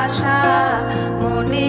আশা মনে